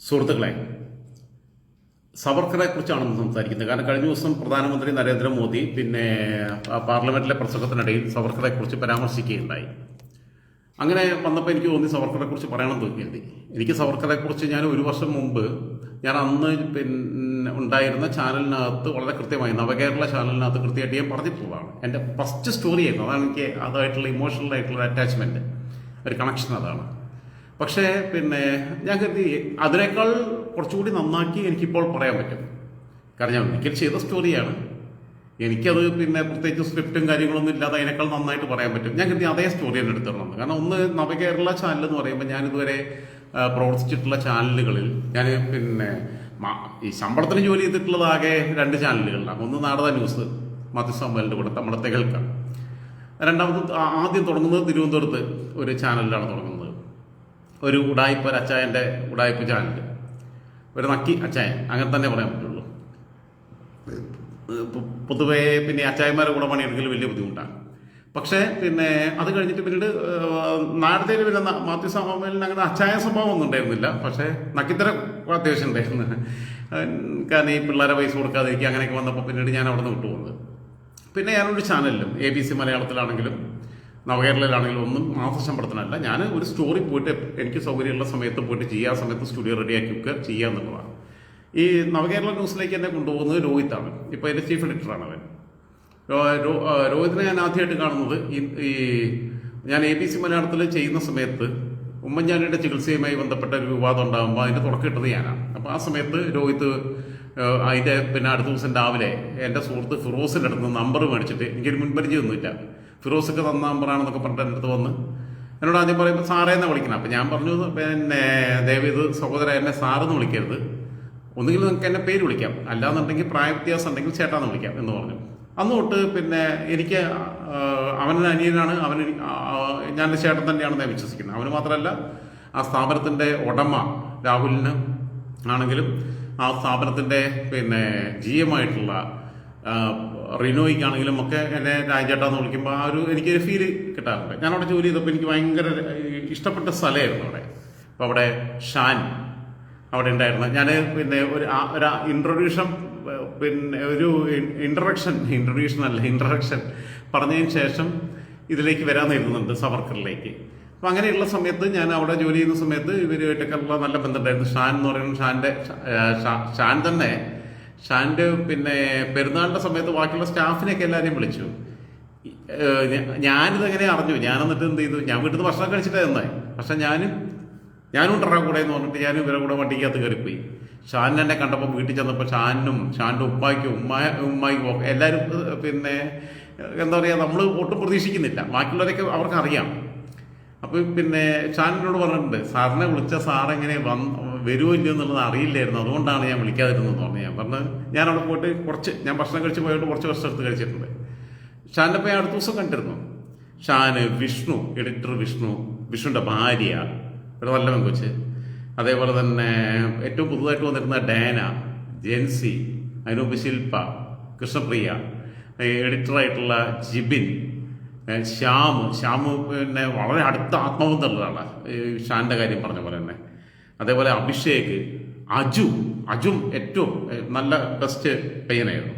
സുഹൃത്തുക്കളെ സവർക്കറെ കുറിച്ചാണ് സംസാരിക്കുന്നത്. കാരണം കഴിഞ്ഞ ദിവസം പ്രധാനമന്ത്രി നരേന്ദ്രമോദി പിന്നെ പാർലമെന്റിലെ പ്രസംഗത്തിനിടയിൽ സവർക്കറെ കുറിച്ച് പരാമർശിക്കുകയുണ്ടായി. അങ്ങനെ വന്നപ്പോൾ എനിക്ക് തോന്നി സവർക്കറെ കുറിച്ച് പറയണം തോന്നി. എനിക്ക് സവർക്കറെ കുറിച്ച് ഞാൻ ഒരു വർഷം മുമ്പ് ഞാൻ അന്ന് പിന്നെ ഉണ്ടായിരുന്ന ചാനലിനകത്ത് വളരെ കൃത്യമായി നവകേരള ചാനലിനകത്ത് കൃത്യമായിട്ട് ഞാൻ പറഞ്ഞിട്ടുള്ളതാണ്. എന്റെ ഫസ്റ്റ് സ്റ്റോറി ആയിരുന്നു. അതാണ് എനിക്ക് അതുമായിട്ടുള്ള ഇമോഷണൽ ആയിട്ടുള്ള അറ്റാച്ച്മെന്റ് ഒരു കണക്ഷൻ അതാണ്. പക്ഷേ പിന്നെ ഞാൻ കരുതി അതിനേക്കാൾ കുറച്ചുകൂടി നന്നാക്കി എനിക്കിപ്പോൾ പറയാൻ പറ്റും. കാരണം ഞാൻ ഒരിക്കൽ ചെയ്ത സ്റ്റോറിയാണ് എനിക്കത് പിന്നെ പ്രത്യേകിച്ച് സ്ക്രിപ്റ്റും കാര്യങ്ങളൊന്നും ഇല്ലാതെ അതിനേക്കാൾ നന്നായിട്ട് പറയാൻ പറ്റും. ഞാൻ കരുതി അതേ സ്റ്റോറി തന്നെ എടുത്തിടണം. കാരണം ഒന്ന് നവകേരള ചാനൽ എന്ന് പറയുമ്പോൾ ഞാൻ ഇതുവരെ പ്രവർത്തിച്ചിട്ടുള്ള ചാനലുകളിൽ ഞാൻ പിന്നെ ഈ ശമ്പളത്തിന് ജോലി ചെയ്തിട്ടുള്ളത് ആകെ രണ്ട് ചാനലുകളിലാണ് ഒന്ന് നാടക ന്യൂസ് മാത്യു കൂടെ നമ്മുടെ കേൾക്കാം. രണ്ടാമത് ആദ്യം തുടങ്ങുന്നത് തിരുവനന്തപുരത്ത് ഒരു ചാനലിലാണ് തുടങ്ങുന്നത്. ഒരു ഉടായ്പ ഒരു അച്ചായന്റെ ഉടായ്പ ചാനൽ ഒരു നക്കി അച്ചായൻ അങ്ങനെ തന്നെ പറയാൻ പറ്റുള്ളൂ. പൊതുവേ പിന്നെ അച്ചായന്മാരുടെ കൂടെ പണിയെടുക്കൽ വലിയ ബുദ്ധിമുട്ടാണ്. പക്ഷേ പിന്നെ അത് കഴിഞ്ഞിട്ട് പിന്നീട് നാടത്തേൽ പിന്നെ മാത്യു സാമൂഹലിന് അങ്ങനെ അച്ചായ സ്വഭാവം ഒന്നും ഉണ്ടായിരുന്നില്ല. പക്ഷേ നക്കിത്തര അത്യാവശ്യം ഉണ്ടായിരുന്നു. കാരണം ഈ പിള്ളേരെ പൈസ കൊടുക്കാതിരിക്കുക അങ്ങനെയൊക്കെ വന്നപ്പോൾ പിന്നീട് ഞാൻ അവിടെ നിന്ന് വിട്ടുപോകുന്നത് പിന്നെ ഞാനൊരു ചാനലിലും എ ബി സി മലയാളത്തിലാണെങ്കിലും നവകേരളയിലാണെങ്കിലും ഒന്നും മാസശമ്പളത്തിനല്ല ഞാൻ ഒരു സ്റ്റോറി പോയിട്ട് എനിക്ക് സൗകര്യമുള്ള സമയത്ത് പോയിട്ട് ചെയ്യുക ആ സമയത്ത് സ്റ്റുഡിയോ റെഡിയാക്കി വെക്കുക ചെയ്യുക എന്നുള്ളതാണ്. ഈ നവകേരള ന്യൂസിലേക്ക് എന്നെ കൊണ്ടുപോകുന്നത് രോഹിത്താണ്. ഇപ്പോൾ അതിന്റെ ചീഫ് എഡിറ്ററാണ് അവൻ. രോഹിതിനെ ഞാൻ ആദ്യമായിട്ട് കാണുന്നത് ഈ ഞാൻ എ ബി സി മലയാളത്തിൽ ചെയ്യുന്ന സമയത്ത് ഉമ്മൻചാണ്ടിയുടെ ചികിത്സയുമായി ബന്ധപ്പെട്ട ഒരു വിവാദം ഉണ്ടാകുമ്പോൾ അതിന്റെ തുടക്കം ഞാനാണ്. അപ്പോൾ ആ സമയത്ത് രോഹിത് അതിന്റെ പിന്നെ അടുത്ത ദിവസം രാവിലെ എന്റെ സുഹൃത്ത് ഫിറോസിന്റെ അടുത്ത് നമ്പർ മേടിച്ചിട്ട് എനിക്കൊരു മുൻപരിചയമൊന്നുമില്ല. ഫിറോസൊക്കെ തന്ന നമ്പറാണെന്നൊക്കെ പറഞ്ഞിട്ട് എന്റെ അടുത്ത് വന്ന്. എന്നോട് ആദ്യം പറയുമ്പോൾ സാറേ എന്ന് വിളിക്കണം? അപ്പം ഞാൻ പറഞ്ഞു പിന്നെ ദയവേത് സഹോദര എന്നെ സാറെന്ന് വിളിക്കരുത്. ഒന്നുകിൽ നിങ്ങൾക്ക് എന്നെ പേര് വിളിക്കാം. അല്ലാന്നുണ്ടെങ്കിൽ പ്രായ വ്യത്യാസം ഉണ്ടെങ്കിൽ ചേട്ടാന്ന് വിളിക്കാം എന്ന് പറഞ്ഞു. അന്ന് തൊട്ട് പിന്നെ എനിക്ക് അവനൊരു അനിയനാണ്. അവന് ഞാൻ ചേട്ടൻ തന്നെയാണെന്ന് ഞാൻ വിശ്വസിക്കുന്നത് അവന് മാത്രമല്ല ആ സ്ഥാപനത്തിന്റെ ഉടമ രാഹുലിന് ആണെങ്കിലും ആ സ്ഥാപനത്തിന്റെ പിന്നെ ജി എം ആയിട്ടുള്ള റിനോയ്ക്കാണെങ്കിലും ഒക്കെ എന്നെ രാജേട്ടാന്ന് വിളിക്കുമ്പോൾ ആ ഒരു എനിക്കൊരു ഫീൽ കിട്ടാറുണ്ട്. ഞാൻ അവിടെ ജോലി ചെയ്തപ്പോൾ എനിക്ക് ഭയങ്കര ഇഷ്ടപ്പെട്ട സ്ഥലമായിരുന്നു അവിടെ. അപ്പോൾ അവിടെ ഷാൻ അവിടെ ഉണ്ടായിരുന്നു. ഞാൻ പിന്നെ ഒരു ഒരു ഇൻട്രൊഡ്യൂഷൻ പിന്നെ ഒരു ഇൻട്രഡക്ഷൻ ഇൻട്രൊഡ്യൂഷൻ അല്ല ഇൻട്രഡക്ഷൻ പറഞ്ഞതിന് ശേഷം ഇതിലേക്ക് വരാൻ സവർക്കറിലേക്ക്. അപ്പം അങ്ങനെയുള്ള സമയത്ത് ഞാൻ അവിടെ ജോലി ചെയ്യുന്ന സമയത്ത് ഇവരുമായിട്ടൊക്കെ ഉള്ള നല്ല ബന്ധമുണ്ടായിരുന്നു. ഷാൻ എന്ന് പറയുന്നത് ഷാന്റെ ഷാൻ തന്നെ ഷാന്റെ പിന്നെ പെരുന്നാളിന്റെ സമയത്ത് ബാക്കിയുള്ള സ്റ്റാഫിനെയൊക്കെ എല്ലാവരെയും വിളിച്ചു. ഞാനിത് എങ്ങനെ അറിഞ്ഞു? ഞാൻ എന്നിട്ട് എന്ത് ചെയ്തു? ഞാൻ വീട്ടിൽ നിന്ന് ഭക്ഷണം കഴിച്ചിട്ടേ നന്നായി പക്ഷെ ഞാനും ഞാനും ഉണ്ടാകാൻ കൂടെ എന്ന് പറഞ്ഞിട്ട് ഞാനും ഇവരെ കൂടെ വണ്ടിക്കകത്ത് കയറിപ്പോയി. ഷാൻ എന്നെ കണ്ടപ്പോൾ വീട്ടിൽ ചെന്നപ്പോൾ ഷാനും ഷാന്റെ ഉപ്പായ്ക്കും ഉമ്മായ ഉമ്മായിക്കും ഒക്കെ എല്ലാവരും പിന്നെ എന്താ പറയുക നമ്മൾ ഒട്ടും പ്രതീക്ഷിക്കുന്നില്ല. ബാക്കിയുള്ളവരൊക്കെ അവർക്കറിയാം. അപ്പോൾ പിന്നെ ഷാനിനോട് പറഞ്ഞിട്ടുണ്ട് സാറിനെ വിളിച്ച സാറെങ്ങനെ വന്ന് വരുമോ ഇല്ലയോ എന്നുള്ളത് അറിയില്ലായിരുന്നു. അതുകൊണ്ടാണ് ഞാൻ വിളിക്കാതിരുന്നത് പറഞ്ഞു ഞാൻ പറഞ്ഞത് ഞാൻ അവിടെ പോയിട്ട് കുറച്ച് ഞാൻ ഭക്ഷണം കഴിച്ച് പോയിട്ട് കുറച്ച് വർഷം എടുത്ത് കഴിച്ചിട്ടുണ്ട്. ഷാന്റെ പോയി അടുത്ത ദിവസം കണ്ടിരുന്നു. ഷാന് വിഷ്ണു എഡിറ്റർ വിഷ്ണു വിഷ്ണുവിന്റെ ഭാര്യ ഒരു നല്ല പെങ്കൊച്ച് അതേപോലെ തന്നെ ഏറ്റവും പുതുതായിട്ട് വന്നിരുന്ന ഡാന ജെൻസി അതിനുമുമ്പ് ശില്പ കൃഷ്ണപ്രിയ എഡിറ്ററായിട്ടുള്ള ജിബിൻ ശ്യാമു. ശ്യാം ശ്യാം പിന്നെ വളരെ അടുത്ത ആത്മബന്ധമുള്ളതാണ് ഷാന്റെ കാര്യം പറഞ്ഞ പോലെ തന്നെ. അതേപോലെ അഭിഷേക് അജു അജും ഏറ്റവും നല്ല ബെസ്റ്റ് പയ്യനായിരുന്നു.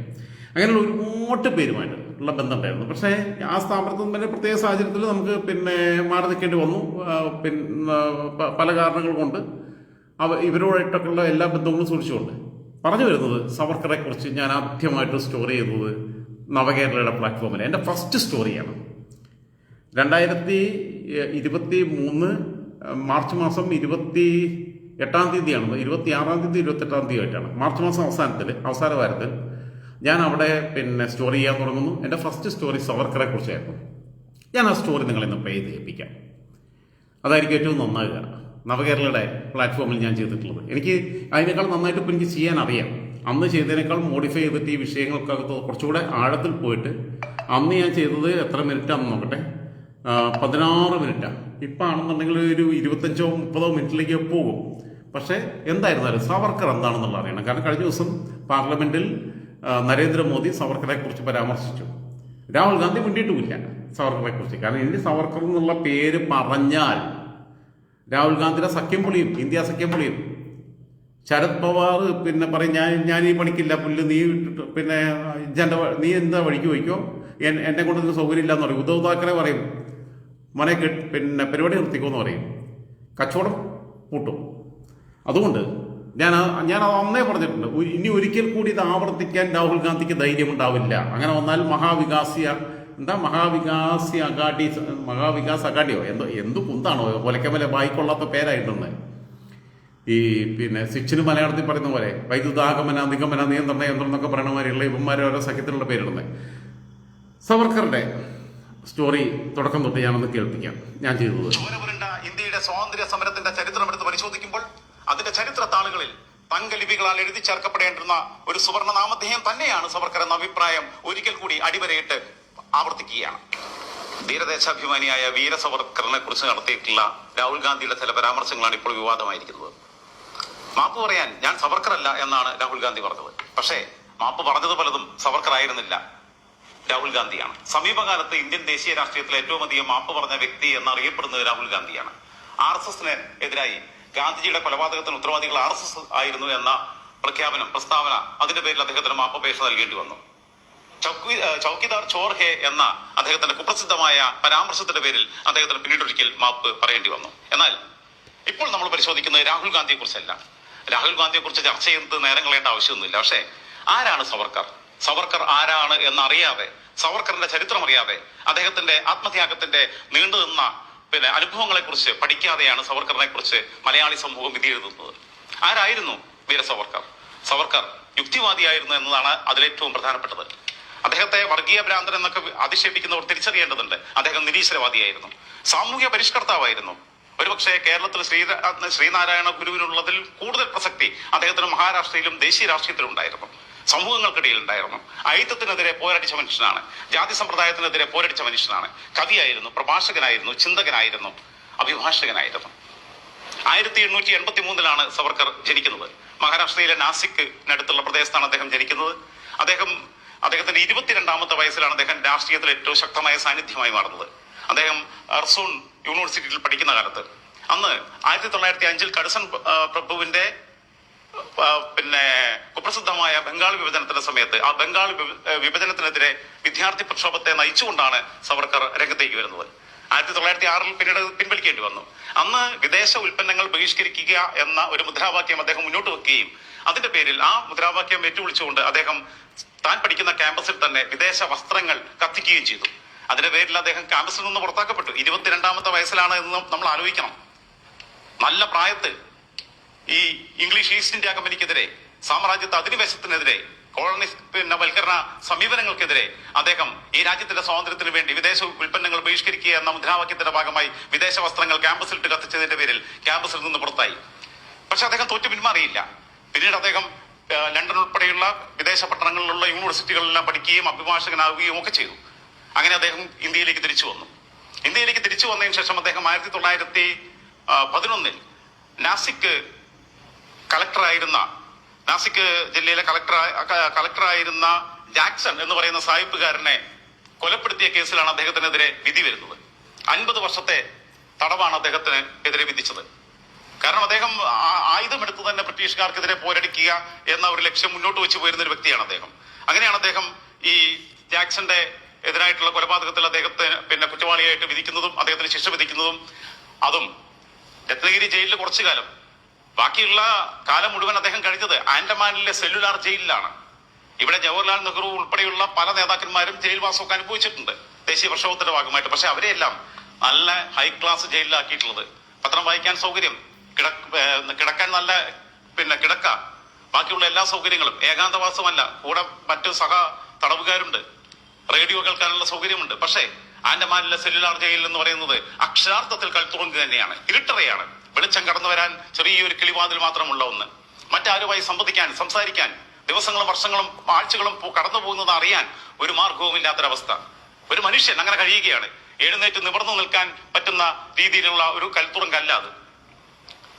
അങ്ങനെയുള്ള ഒരുപാട് പേരുമായിട്ട് ഉള്ള ബന്ധമുണ്ടായിരുന്നു. പക്ഷേ ആ സ്ഥാപനത്തിൽ തന്നെ പ്രത്യേക സാഹചര്യത്തിൽ നമുക്ക് പിന്നെ മാറി നിൽക്കേണ്ടി വന്നു. പിന്നെ പല കാരണങ്ങൾ കൊണ്ട് അവ ഇവരോടായിട്ടൊക്കെയുള്ള എല്ലാ ബന്ധങ്ങളും സൂക്ഷിച്ചുകൊണ്ട്. പറഞ്ഞു വരുന്നത് സവർക്കറെ കുറിച്ച് ഞാൻ ആദ്യമായിട്ട് സ്റ്റോറി ചെയ്തത് നവകേരളയുടെ പ്ലാറ്റ്ഫോമിൽ എന്റെ ഫസ്റ്റ് സ്റ്റോറിയാണ് രണ്ടായിരത്തി ഇരുപത്തി മൂന്ന് മാർച്ച് മാസം ഇരുപത്തി എട്ടാം തീയതിയാണ്. ഇരുപത്തി ആറാം തീയതി ഇരുപത്തി എട്ടാം തീയതി ആയിട്ടാണ്. മാർച്ച് മാസം അവസാനത്തിൽ അവസാന വാരത്തിൽ ഞാൻ അവിടെ പിന്നെ സ്റ്റോറി ചെയ്യാൻ തുടങ്ങുന്നു. എന്റെ ഫസ്റ്റ് സ്റ്റോറി സവർക്കറെ കുറിച്ചായിരുന്നു. ഞാൻ ആ സ്റ്റോറി നിങ്ങളെ ഇന്ന് പ്ലേ ചെയ്യിപ്പിക്കാം. അതായിരിക്കും ഏറ്റവും നന്നാകുക നവകേരളയുടെ പ്ലാറ്റ്ഫോമിൽ ഞാൻ ചെയ്തിട്ടുള്ളത്. എനിക്ക് അതിനേക്കാൾ നന്നായിട്ട് ഇപ്പോൾ എനിക്ക് ചെയ്യാൻ അറിയാം. അന്ന് ചെയ്തതിനേക്കാൾ മോഡിഫൈ ചെയ്തിട്ട് ഈ വിഷയങ്ങൾക്കകത്ത് കുറച്ചുകൂടെ ആഴത്തിൽ പോയിട്ട് അന്ന് ഞാൻ ചെയ്തത് എത്ര മിനിറ്റാണെന്ന് നോക്കട്ടെ? പതിനാറ് മിനിറ്റാണ് ഇപ്പം ആണെന്നുണ്ടെങ്കിൽ ഒരു ഇരുപത്തഞ്ചോ മുപ്പതോ മിനിറ്റിലേക്ക് പോകും. പക്ഷേ എന്തായിരുന്നാലും സവർക്കർ എന്താണെന്നുള്ള അറിയണം. കാരണം കഴിഞ്ഞ ദിവസം പാർലമെന്റിൽ ആ, നരേന്ദ്രമോദി സവർക്കറെ കുറിച്ച് പരാമർശിച്ചു. രാഹുൽ ഗാന്ധി മിണ്ടിയിട്ടുമില്ല സവർക്കറെ കുറിച്ച് കാരണം ഇനി സവർക്കർ എന്നുള്ള പേര് പറഞ്ഞാൽ രാഹുൽ ഗാന്ധിയുടെ സഖ്യം പൊളിയും ഇന്ത്യ സഖ്യം പൊളിയും. ശരത് പവാർ പിന്നെ പറയും ഞാൻ ഞാൻ ഈ പണിക്കില്ല പുല്ല് നീ പിന്നെ ജന്റെ നീ എന്താ വഴിക്ക് പോയിക്കോ? എൻ- എന്നെ കൊണ്ട് സൗകര്യം ഇല്ലാന്ന് പറയും. ഉദ്ധവ് താക്കറെ പറയും മനെ പിന്നെ പരിപാടി നിർത്തിക്കുമെന്ന് പറയും. കച്ചവടം പൂട്ടും. അതുകൊണ്ട് ഞാൻ ഞാൻ അന്നേ പറഞ്ഞിട്ടുണ്ട്. ഇനി ഒരിക്കൽ കൂടി ഇത് ആവർത്തിക്കാൻ രാഹുൽ ഗാന്ധിക്ക് ധൈര്യമുണ്ടാവില്ല. അങ്ങനെ വന്നാൽ മഹാവികാസിയ എന്താ മഹാവികാസി അഗാഡി മഹാവികാസ് അഗാഡിയോ? എന്തോ എന്ത് കുന്താണോ? ഒലക്കമല വായിക്കൊള്ളാത്ത പേരായിട്ടുണ്ട് ഈ പിന്നെ സിച്ചിന് മലയാളത്തിൽ പറയുന്ന പോലെ വൈദ്യുതാഗമന നിഗമന നിയന്ത്രണ യന്ത്രം എന്നൊക്കെ പറയണ മാതിരിയുള്ള ഇവന്മാരെ ഓരോ സഖ്യത്തിലുള്ള പേരിടുന്നത് സവർക്കറുടെ സ്റ്റോറി തുടക്കം തൊട്ട് ഞാനൊന്ന് കേൾപ്പിക്കാം. ഞാൻ ചെയ്തത്. ഇന്ത്യയുടെ സ്വാതന്ത്ര്യ സമരത്തിന്റെ ചരിത്രം എടുത്ത് പരിശോധിക്കുമ്പോൾ അതിന്റെ ചരിത്ര താളുകളിൽ തങ്കലിപികളാൽ എഴുതി ചേർക്കപ്പെടേണ്ടുന്ന ഒരു സുവർണ നാമധേയം തന്നെയാണ് സവർക്കർ എന്ന അഭിപ്രായം ഒരിക്കൽ കൂടി അടിവരയിട്ട് ആവർത്തിക്കുകയാണ്. ധീരദേശാഭിമാനിയായ വീര സവർക്കറിനെ കുറിച്ച് നടത്തിയിട്ടുള്ള രാഹുൽ ഗാന്ധിയുടെ ചില പരാമർശങ്ങളാണ് ഇപ്പോൾ വിവാദമായിരിക്കുന്നത്. മാപ്പ് പറയാൻ ഞാൻ സവർക്കറല്ല എന്നാണ് രാഹുൽ ഗാന്ധി പറഞ്ഞത്. പക്ഷേ മാപ്പ് പറഞ്ഞത് പലതും സവർക്കർ ആയിരുന്നില്ല രാഹുൽ ഗാന്ധിയാണ്. സമീപകാലത്ത് ഇന്ത്യൻ ദേശീയ രാഷ്ട്രീയത്തിൽ ഏറ്റവും അധികം മാപ്പ് പറഞ്ഞ വ്യക്തി എന്നറിയപ്പെടുന്നത് രാഹുൽ ഗാന്ധിയാണ്. ആർ എസ് എസിന് എതിരായി ഗാന്ധിജിയുടെ കൊലപാതകത്തിന് ഉത്തരവാദികൾ ആർ എസ് എസ് ആയിരുന്നു എന്ന പ്രഖ്യാപനം പ്രസ്താവന അതിന്റെ പേരിൽ അദ്ദേഹത്തിന് മാപ്പപേക്ഷ നൽകേണ്ടി വന്നു. ചൗക്കിദാർ ചോർ ഹെ എന്ന അദ്ദേഹത്തിന്റെ കുപ്രസിദ്ധമായ പരാമർശത്തിന്റെ പേരിൽ അദ്ദേഹത്തിന് പിന്നീട് ഒരിക്കൽ മാപ്പ് പറയേണ്ടി വന്നു. എന്നാൽ ഇപ്പോൾ നമ്മൾ പരിശോധിക്കുന്നത് രാഹുൽ ഗാന്ധിയെ കുറിച്ചല്ല രാഹുൽ ഗാന്ധിയെ കുറിച്ച് ചർച്ച ചെയ്യുന്നത് നേരം കളയേണ്ട ആവശ്യമൊന്നുമില്ല. പക്ഷേ ആരാണ് സവർക്കർ? സവർക്കർ ആരാണ് എന്നറിയാതെ സവർക്കറിന്റെ ചരിത്രം അറിയാതെ അദ്ദേഹത്തിന്റെ ആത്മത്യാഗത്തിന്റെ നീണ്ടുനിന്ന പിന്നെ അനുഭവങ്ങളെ കുറിച്ച് പഠിക്കാതെയാണ് സവർക്കറിനെ കുറിച്ച് മലയാളി സമൂഹം വിധി എഴുതുന്നത് ആരായിരുന്നു വീര സവർക്കർ? സവർക്കർ യുക്തിവാദിയായിരുന്നു എന്നതാണ് അതിലേറ്റവും പ്രധാനപ്പെട്ടത്. അദ്ദേഹത്തെ വർഗീയ ഭ്രാന്തൻ എന്നൊക്കെ അധിക്ഷേപിക്കുന്നവർ തിരിച്ചറിയേണ്ടതുണ്ട്. അദ്ദേഹം നിരീശ്വരവാദിയായിരുന്നു. സാമൂഹ്യ പരിഷ്കർത്താവായിരുന്നു. ഒരുപക്ഷെ കേരളത്തിൽ ശ്രീ ശ്രീനാരായണ ഗുരുവിനുള്ളതിൽ കൂടുതൽ പ്രസക്തി അദ്ദേഹത്തിന് മഹാരാഷ്ട്രയിലും ദേശീയ രാഷ്ട്രീയത്തിലും ഉണ്ടായിരുന്നു സമൂഹങ്ങൾക്കിടയിൽ ഉണ്ടായിരുന്നു അയിത്തത്തിനെതിരെ പോരടിച്ച മനുഷ്യനാണ്. ജാതി സമ്പ്രദായത്തിനെതിരെ പോരടിച്ച മനുഷ്യനാണ്. കവിയായിരുന്നു പ്രഭാഷകനായിരുന്നു ചിന്തകനായിരുന്നു അഭിഭാഷകനായിരുന്നു. ആയിരത്തി എണ്ണൂറ്റി എൺപത്തി മൂന്നിലാണ് സവർക്കർ ജനിക്കുന്നത്. മഹാരാഷ്ട്രയിലെ നാസിക്കിനടുത്തുള്ള പ്രദേശത്താണ് അദ്ദേഹം ജനിക്കുന്നത്. അദ്ദേഹം അദ്ദേഹത്തിന്റെ ഇരുപത്തിരണ്ടാമത്തെ വയസ്സിലാണ് അദ്ദേഹം രാഷ്ട്രീയത്തിൽ ഏറ്റവും ശക്തമായ സാന്നിധ്യമായി മാറുന്നത്. അദ്ദേഹം അർസൂൺ യൂണിവേഴ്സിറ്റിയിൽ പഠിക്കുന്ന കാലത്ത്. അന്ന് ആയിരത്തി തൊള്ളായിരത്തി അഞ്ചിൽ കടുസൺ പ്രഭുവിന്റെ പിന്നെ കുപ്രസിദ്ധമായ ബംഗാൾ വിഭജനത്തിന്റെ സമയത്ത് ആ ബംഗാൾ വിഭ- വിഭജനത്തിനെതിരെ വിദ്യാർത്ഥി പ്രക്ഷോഭത്തെ നയിച്ചുകൊണ്ടാണ് സവർക്കർ രംഗത്തേക്ക് വരുന്നത്. ആയിരത്തി തൊള്ളായിരത്തി ആറിൽ പിന്നീട് പിൻവലിക്കേണ്ടി വന്നു. അന്ന് വിദേശ ഉൽപ്പന്നങ്ങൾ ബഹിഷ്കരിക്കുക എന്ന ഒരു മുദ്രാവാക്യം അദ്ദേഹം മുന്നോട്ട് വെക്കുകയും അതിന്റെ പേരിൽ ആ മുദ്രാവാക്യം ഏറ്റുവിളിച്ചുകൊണ്ട് അദ്ദേഹം താൻ പഠിക്കുന്ന ക്യാമ്പസിൽ തന്നെ വിദേശ വസ്ത്രങ്ങൾ കത്തിക്കുകയും ചെയ്തു. അതിന്റെ പേരിൽ അദ്ദേഹം ക്യാമ്പസിൽ നിന്ന് പുറത്താക്കപ്പെട്ടു. ഇരുപത്തിരണ്ടാമത്തെ വയസ്സിലാണ് എന്ന് നമ്മൾ ആലോചിക്കണം. നല്ല പ്രായത്തിൽ ഈ ഇംഗ്ലീഷ് ഈസ്റ്റ് ഇന്ത്യ കമ്പനിക്കെതിരെ സാമ്രാജ്യത്തെ അധിനിവേശത്തിനെതിരെ പിന്നെ വൽക്കരണ സമീപനങ്ങൾക്കെതിരെ അദ്ദേഹം ഈ രാജ്യത്തിന്റെ സ്വാതന്ത്ര്യത്തിന് വേണ്ടി വിദേശ ഉൽപ്പന്നങ്ങൾ ബഹിഷ്കരിക്കുക എന്ന മുദ്രാവാക്യത്തിന്റെ ഭാഗമായി വിദേശ വസ്ത്രങ്ങൾ ക്യാമ്പസിലിട്ട് കത്തിച്ചതിന്റെ പേരിൽ ക്യാമ്പസിൽ നിന്ന് പുറത്തായി. പക്ഷെ അദ്ദേഹം തോറ്റു പിന്മാറിയില്ല. പിന്നീട് അദ്ദേഹം ലണ്ടൻ ഉൾപ്പെടെയുള്ള വിദേശ പട്ടണങ്ങളിലുള്ള യൂണിവേഴ്സിറ്റികളിലെല്ലാം പഠിക്കുകയും അഭിഭാഷകനാവുകയും ഒക്കെ ചെയ്തു. അങ്ങനെ അദ്ദേഹം ഇന്ത്യയിലേക്ക് തിരിച്ചു വന്നു. ഇന്ത്യയിലേക്ക് തിരിച്ചു വന്നതിന് ശേഷം അദ്ദേഹം ആയിരത്തി തൊള്ളായിരത്തി പതിനൊന്നിൽ നാസിക് കളക്ടറായിരുന്ന നാസിക് ജില്ലയിലെ കളക്ടർ കളക്ടറായിരുന്ന ജാക്സൺ എന്ന് പറയുന്ന സായിപ്പുകാരനെ കൊലപ്പെടുത്തിയ കേസിലാണ് അദ്ദേഹത്തിനെതിരെ വിധി വരുന്നത്. അൻപത് വർഷത്തെ തടവാണ് അദ്ദേഹത്തിന് എതിരെ വിധിച്ചത്. കാരണം അദ്ദേഹം ആയുധമെടുത്ത് തന്നെ ബ്രിട്ടീഷുകാർക്കെതിരെ പോരടിക്കുക എന്ന ഒരു ലക്ഷ്യം മുന്നോട്ട് വെച്ച് പോയിരുന്ന ഒരു വ്യക്തിയാണ് അദ്ദേഹം. അങ്ങനെയാണ് അദ്ദേഹം ഈ ജാക്സന്റെ എതിരായിട്ടുള്ള കൊലപാതകത്തിൽ അദ്ദേഹത്തെ പിന്നെ കുറ്റവാളിയായിട്ട് വിധിക്കുന്നതും അദ്ദേഹത്തിന് ശിക്ഷ വിധിക്കുന്നതും. അതും രത്നഗിരി ജയിലിൽ കുറച്ചു കാലം ബാക്കിയുള്ള കാലം മുഴുവൻ അദ്ദേഹം കഴിഞ്ഞത് ആൻഡമാനിലെ സെല്ലുലാർ ജയിലിലാണ്. ഇവിടെ ജവഹർലാൽ നെഹ്റു ഉൾപ്പെടെയുള്ള പല നേതാക്കന്മാരും ജയിൽവാസമൊക്കെ അനുഭവിച്ചിട്ടുണ്ട്. ദേശീയ പ്രക്ഷോഭത്തിന്റെ ഭാഗമായിട്ട്. പക്ഷെ അവരെയെല്ലാം നല്ല ഹൈ ക്ലാസ് ജയിലിലാക്കിയിട്ടുള്ളത്. പത്രം വായിക്കാൻ സൗകര്യം കിട- കിടക്കാൻ നല്ല പിന്നെ കിടക്ക ബാക്കിയുള്ള എല്ലാ സൗകര്യങ്ങളും. ഏകാന്തവാസമല്ല കൂടെ മറ്റു സഹ തടവുകാരുണ്ട്. റേഡിയോ കേൾക്കാനുള്ള സൗകര്യമുണ്ട്. പക്ഷേ ആൻഡമാനിലെ സെല്ലുലാർ ജയിൽ എന്ന് പറയുന്നത് അക്ഷരാർത്ഥത്തിൽ കൽത്തുറുങ്ക് തന്നെയാണ് ഇരുട്ടറയാണ്. വെളിച്ചം കടന്നു വരാൻ ചെറിയൊരു കിളിവാതിൽ മാത്രമുള്ള ഒന്ന്. മറ്റാരുമായി സംവദിക്കാൻ സംസാരിക്കാൻ ദിവസങ്ങളും വർഷങ്ങളും ആഴ്ചകളും കടന്നു പോകുന്നത് അറിയാൻ ഒരു മാർഗവും ഇല്ലാത്തൊരവസ്ഥ ഒരു മനുഷ്യൻ അങ്ങനെ കഴിയുകയാണ്. എഴുന്നേറ്റ് നിവർന്നു നിൽക്കാൻ പറ്റുന്ന രീതിയിലുള്ള ഒരു കൽത്തുറങ്കല്ല അത്.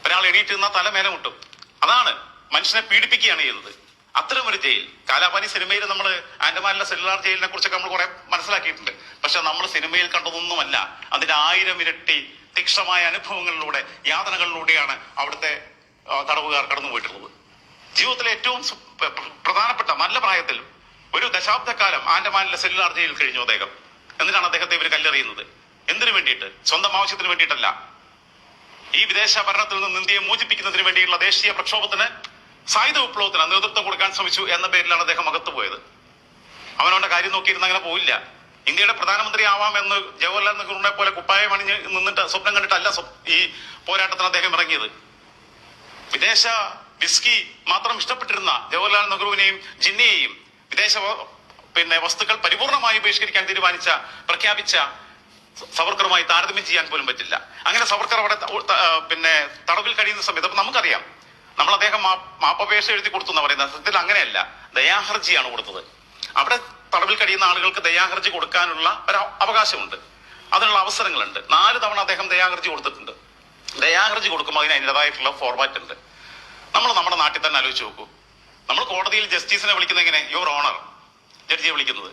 ഒരാൾ എണീറ്റ് നിന്നാൽ തലമേലെ മുട്ടും അതാണ് മനുഷ്യനെ പീഡിപ്പിക്കുകയാണ് ചെയ്യുന്നത്. അത്തരം ഒരു ജയിൽ. കാലാപാനി സിനിമയിൽ നമ്മൾ ആൻഡമാനിലെ സെല്ലുലാർ ജയിലിനെ കുറിച്ചൊക്കെ നമ്മൾ കുറെ മനസ്സിലാക്കിയിട്ടുണ്ട്. പക്ഷെ നമ്മൾ സിനിമയിൽ കണ്ടതൊന്നുമല്ല. അതിന്റെ ആയിരം ഇരട്ടി തീക്ഷണമായ അനുഭവങ്ങളിലൂടെ യാതനകളിലൂടെയാണ് അവിടുത്തെ തടവുകാർ കടന്നു പോയിട്ടുള്ളത് ജീവിതത്തിലെ ഏറ്റവും പ്രധാനപ്പെട്ട നല്ല പ്രായത്തിൽ ഒരു ദശാബ്ദക്കാലം ആൻഡമാനിലെ സെല്ലുലാർ ജയിലിൽ കഴിഞ്ഞു അദ്ദേഹം. എന്നിട്ടാണ് അദ്ദേഹത്തെ ഇവർ കല്ലെറിയുന്നത്. എന്തിനു വേണ്ടിയിട്ട്? സ്വന്തം ആവശ്യത്തിന് വേണ്ടിയിട്ടല്ല. ഈ വിദേശ ഭരണത്തിൽ നിന്ന് ഇന്ത്യയെ മോചിപ്പിക്കുന്നതിന് വേണ്ടിയുള്ള ദേശീയ പ്രക്ഷോഭത്തിന് സായുധ വിപ്ലവത്തിന് നേതൃത്വം കൊടുക്കാൻ ശ്രമിച്ചു എന്ന പേരിലാണ് അദ്ദേഹം അകത്തുപോയത്. അവനവന്റെ കാര്യം നോക്കിയിരുന്ന അങ്ങനെ പോയില്ല ഇന്ത്യയുടെ പ്രധാനമന്ത്രി ആവാം എന്ന് ജവഹർലാൽ നെഹ്റുവിനെ പോലെ കുപ്പായം അണിഞ്ഞ് നിന്നിട്ട് സ്വപ്നം കണ്ടിട്ടല്ല ഈ പോരാട്ടത്തിന് അദ്ദേഹം ഇറങ്ങിയത്. വിദേശ വിസ്കി മാത്രം ഇഷ്ടപ്പെട്ടിരുന്ന ജവഹർലാൽ നെഹ്റുവിനെയും ജിന്നയെയും വിദേശ പിന്നെ വസ്തുക്കൾ പരിപൂർണമായി ബഹിഷ്കരിക്കാൻ തീരുമാനിച്ച പ്രഖ്യാപിച്ച സവർക്കറുമായി താരതമ്യം ചെയ്യാൻ പോലും പറ്റില്ല. അങ്ങനെ സവർക്കർ അവിടെ പിന്നെ തടവിൽ കഴിയുന്ന സമയത്ത് അപ്പൊ നമുക്കറിയാം നമ്മൾ അദ്ദേഹം മാപ്പപേക്ഷ എഴുതി കൊടുത്തു എന്ന് പറയുന്നത്. സത്യത്തിൽ അങ്ങനെയല്ല. ദയാഹർജിയാണ് കൊടുത്തത്. അവിടെ തടവിൽ കഴിയുന്ന ആളുകൾക്ക് ദയാഹർജി കൊടുക്കാനുള്ള ഒരു അവകാശമുണ്ട്. അതിനുള്ള അവസരങ്ങളുണ്ട്. നാല് തവണ അദ്ദേഹം ദയാഹർജി കൊടുത്തിട്ടുണ്ട്. ദയാഹർജി കൊടുക്കുമ്പോൾ അതിന് അതിന്റെതായിട്ടുള്ള ഫോർമാറ്റ് ഉണ്ട്. നമ്മൾ നമ്മുടെ നാട്ടിൽ തന്നെ ആലോചിച്ച് നോക്കൂ. നമ്മൾ കോടതിയിൽ ജസ്റ്റിസിനെ വിളിക്കുന്നത് എങ്ങനെ? യുവർ ഓണർ ജഡ്ജിയെ വിളിക്കുന്നത്.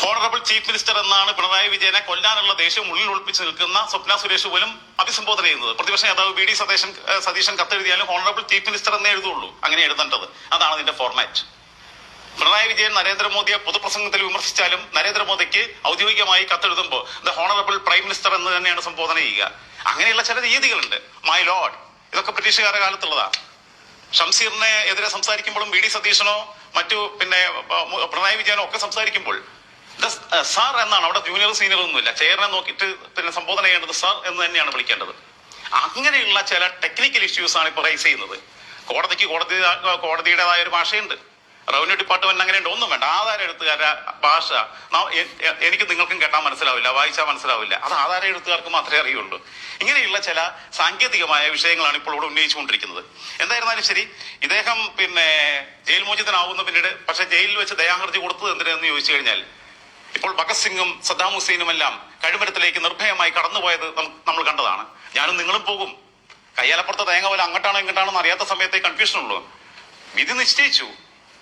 ഹോണറബിൾ ചീഫ് മിനിസ്റ്റർ എന്നാണ് പിണറായി വിജയനെ കൊല്ലാനുള്ള ദേഷ്യം ഉള്ളിൽ ഒളിപ്പിച്ച് നിൽക്കുന്ന സ്വപ്ന സുരേഷ് പോലും അഭിസംബോധന ചെയ്യുന്നത്. പ്രതിപക്ഷ നേതാവ് വി ഡി സതീശൻ സതീശൻ കത്തെഴുതിയാലും ഹോണറബിൾ ചീഫ് മിനിസ്റ്റർ എന്നേ എഴുതുള്ളൂ. അങ്ങനെ എഴുതേണ്ടത്. അതാണ് അതിന്റെ ഫോർമാറ്റ് പിണറായി വിജയൻ നരേന്ദ്രമോദിയെ പൊതുപ്രസംഗത്തിൽ വിമർശിച്ചാലും നരേന്ദ്രമോദിക്ക് ഔദ്യോഗികമായി കത്തെഴുതുമ്പോൾ ദ ഹോണറബിൾ പ്രൈം മിനിസ്റ്റർ എന്ന് തന്നെയാണ് സംബോധന ചെയ്യുക. അങ്ങനെയുള്ള ചില രീതികളുണ്ട്. മൈ ലോഡ് ഇതൊക്കെ ബ്രിട്ടീഷുകാരുടെ കാലത്തുള്ളതാ. ഷംസീറിനെ എതിരെ സംസാരിക്കുമ്പോഴും വി ഡി സതീശനോ മറ്റു പിന്നെ പിണറായി വിജയനോ ഒക്കെ സംസാരിക്കുമ്പോൾ സാർ എന്നാണ്. അവിടെ ജൂനിയർ സീനിയർ ഒന്നുമില്ല ചെയറിനെ നോക്കിയിട്ട് പിന്നെ സംബോധന ചെയ്യേണ്ടത് സാർ എന്ന് തന്നെയാണ് വിളിക്കേണ്ടത്. അങ്ങനെയുള്ള ചില ടെക്നിക്കൽ ഇഷ്യൂസ് ആണ് ഇപ്പോൾ റൈസ് ചെയ്യുന്നത്. കോടതിക്ക് കോടതി കോടതിയുടേതായ ഒരു ഭാഷയുണ്ട്. റവന്യൂ ഡിപ്പാർട്ട്മെന്റ് അങ്ങനെയുണ്ട്. ഒന്നും വേണ്ട. ആധാര എഴുത്തുകാരുടെ ഭാഷ. എനിക്ക് നിങ്ങൾക്കും കേട്ടാൽ മനസ്സിലാവില്ല. വായിച്ചാൽ മനസ്സിലാവില്ല. അത് ആധാര എഴുത്തുകാർക്ക് മാത്രമേ അറിയുള്ളൂ. ഇങ്ങനെയുള്ള ചില സാങ്കേതികമായ വിഷയങ്ങളാണ് ഇപ്പോൾ ഇവിടെ ഉന്നയിച്ചുകൊണ്ടിരിക്കുന്നത്. എന്തായിരുന്നാലും ശരി ഇദ്ദേഹം പിന്നെ ജയിൽ മോചിതനാവുന്ന പിന്നീട് പക്ഷെ ജയിലിൽ വെച്ച് ദയാഹർജി കൊടുത്തത് എന്തിനെന്ന് ചോദിച്ചു കഴിഞ്ഞാൽ ഇപ്പോൾ ഭഗത് സിംഗും സദ്ദാം ഹുസൈനും എല്ലാം കഴിമരത്തിലേക്ക് നിർഭയമായി കടന്നുപോയത് നമ്മൾ കണ്ടതാണ്. ഞാനും നിങ്ങളും പോകും. കയ്യാലപ്പുറത്തെ തേങ്ങ പോലെ അങ്ങോട്ടാണോ ഇങ്ങോട്ടാണോ എന്ന് അറിയാത്ത സമയത്തെ കൺഫ്യൂഷൻ ഉള്ളൂ. വിധി നിശ്ചയിച്ചു.